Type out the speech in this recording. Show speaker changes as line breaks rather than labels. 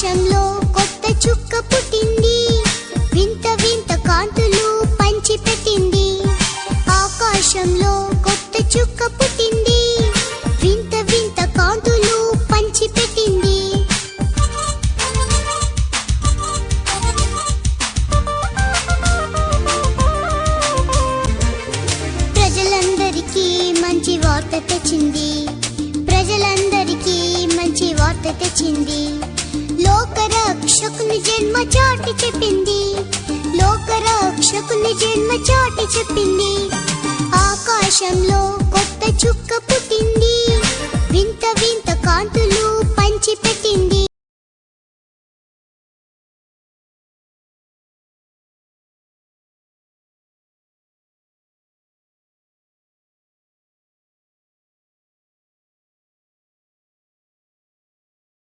ఆకాశంలో కొత్త చుక్క పుట్టింది. వింత వింత కాంతులు పంచిపెట్టింది. ఆకాశంలో కొత్త చుక్క పుట్టింది. వింత వింత కాంతులు పంచిపెట్టింది. ప్రజలందరికీ మంచి వార్త తెచ్చింది. ప్రజలందరికీ మంచి వార్త తెచ్చింది. లోకరక్షకుని జన్మ చాటి చెప్పింది. లోకరక్షకుని జన్మ చాటి చెప్పింది.